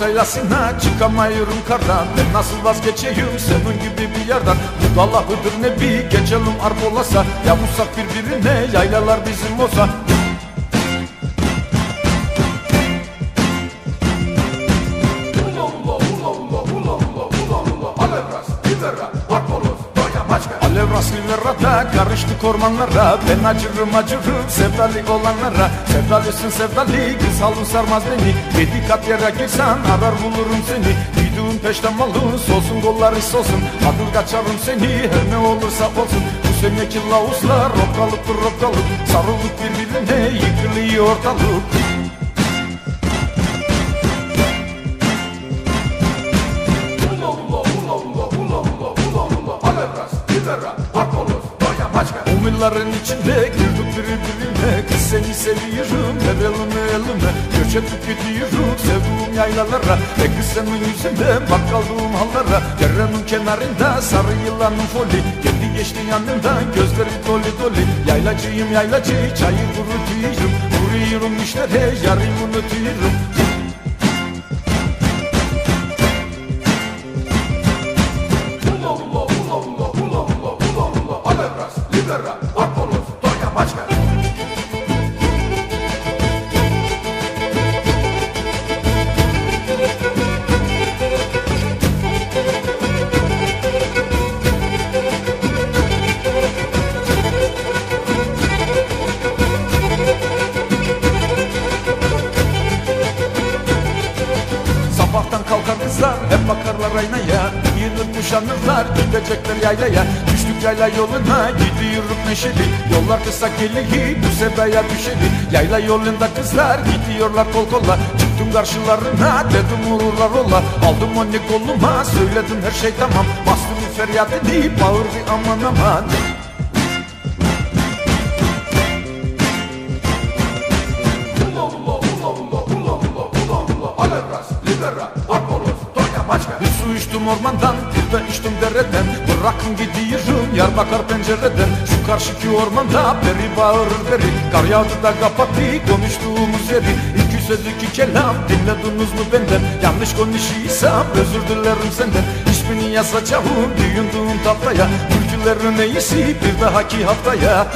seylasına çıkamıyorum kardan. Ben nasıl vazgeçeyim senin gibi bir yerden? Bu dalla hıdır ne bir geçelim arp olasa Ya musak birbirine yaylalar bizim olsa Rivera'da karıştık ormanlara. Ben acırım acırım sevdalı olanlara. Sevdalısın sevdalı kız halın sarmaz beni. Yedi kat yere girsen arar bulurum seni. Güdüğün peşten malın solsun kolları solsun. Adır kaçarım seni her ne olursa olsun. Bu seneki lavuzlar rokkalıktır rokkalık. Sarılık birbirine yıkılıyor ortalık Umilların içinde girdik birbirine Kız seni seviyorum her elime elime. Göç edip gidiyorum sevduğum yaylalara. E kız senin yüzünden bak kaldığım hallara. Derenin kenarında sarı yılanın foli Geldi geçti yanımdan gözleri doli doli. Yaylacıyım yaylacı çayı kurutuyorum. Vuruyorum işlere yarımı unutuyorum Guerra. Sabahtan kalkar kızlar hep bakarlar aynaya. Yığılıp kuşanırlar gidecekler yaylaya. Düştük yayla yoluna gidiyoruz neşeli. Yollar kısa geliyor bu sevdaya düşeli. Yayla yolunda kızlar gidiyorlar kol kola. Çıktım karşılarına dedim vururlar ola. Aldım onu koluma söyledim her şey tamam. Bastım feryat edip bağırdı aman aman Bir su içtim ormandan bir de içtim dereden. Bırakın gidiyorum Diyarbakır pencereden. Şu karşıki ormanda beri bağırır beri Kar yağdı da kapattı konuştuğumuz yeri. İki söz iki kelam dinlediniz mi benden? Yanlış konuşuyorsam özür dilerim senden. İsmini yazacağım düğündüğüm tahtaya. Türkülerin iyisi bir dahaki haftaya